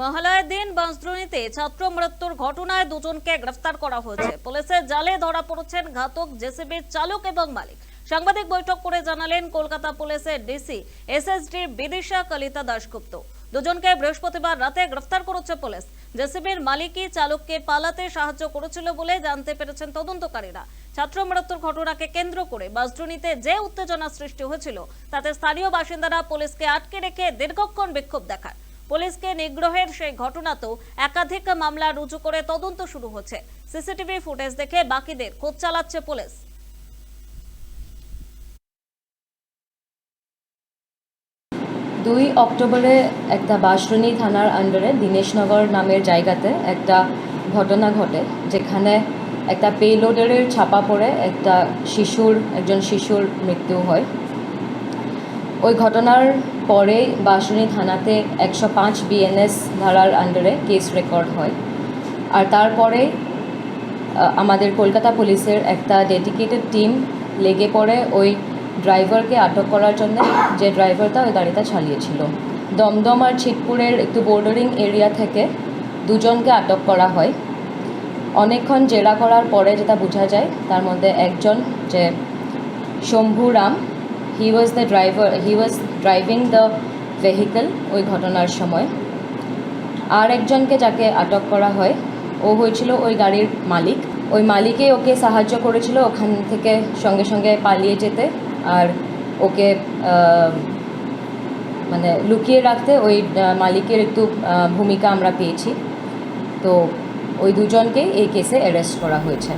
মহালয়ের দিন বাঁশদ্রোণীতে ছাত্র মৃত্যুর ঘটনায় দুজনকে গ্রেফতার করা হয়েছে। পুলিশের জালে ধরা পড়েছেন ঘাতক জেসিবির চালক এবং মালিক। সাংবাদিক বৈঠক করে জানালেন কলকাতা পুলিশের ডিসি এসএসডি বিদিশা কলিতা দাশগুপ্ত। দুজনকে বৃহস্পতিবার রাতে গ্রেফতার করেছে পুলিশ। জেসিবির মালিকই চালককে পালাতে সাহায্য করেছিল বলে জানতে পেরেছেন তদন্তকারীরা। ছাত্র মৃত্যুর ঘটনাকে কেন্দ্র করে বাসড্রোনিতে যে উত্তেজনা সৃষ্টি হয়েছিল, তাতে স্থানীয় বাসিন্দারা পুলিশকে আটকে রেখে দীর্ঘক্ষণ বিক্ষোভ দেখায়। পুলিশকে নিগ্রহের সেই ঘটনাতেও একাধিক মামলা রুজু করে তদন্ত শুরু হচ্ছে। সিসিটিভি ফুটেজ দেখে বাকিদের খোঁজ চালাচ্ছে পুলিশ। দুই অক্টোবরে একটা বাসরণী থানার আন্ডারে দীনেশনগর নামের জায়গাতে একটা ঘটনা ঘটে, যেখানে একটা পেলোডারের ছাপা পড়ে একটা শিশুর, একজন শিশুর মৃত্যু হয়। ওই ঘটনার পরে বাসরণী থানাতে একশো পাঁচ বিএনএস ধারার আন্ডারে কেস রেকর্ড হয়। আর তারপরে আমাদের কলকাতা পুলিশের একটা ডেডিকেটেড টিম লেগে পড়ে ওই ড্রাইভারকে আটক করার জন্য, যে ড্রাইভারটা ওই গাড়িটা চালিয়েছিল। দমদম আর ছিটপুরের একটু বোর্ডারিং এরিয়া থেকে দুজনকে আটক করা হয়। অনেকক্ষণ জেরা করার পরে যেটা বোঝা যায়, তার মধ্যে একজন যে Shambhu Ram he was the driver he was driving the vehicle ওই ঘটনার সময়। আর একজনকে যাকে আটক করা হয়, ও হয়েছিল ওই গাড়ির মালিক। ওই মালিকই ওকে সাহায্য করেছিল ওখান থেকে সঙ্গে সঙ্গে পালিয়ে যেতে আর ওকে মানে লুকিয়ে রাখতে ওই মালিকের একটু ভূমিকা আমরা পেয়েছি। তো ওই দুজনকেই এই কেসে অ্যারেস্ট করা হয়েছে।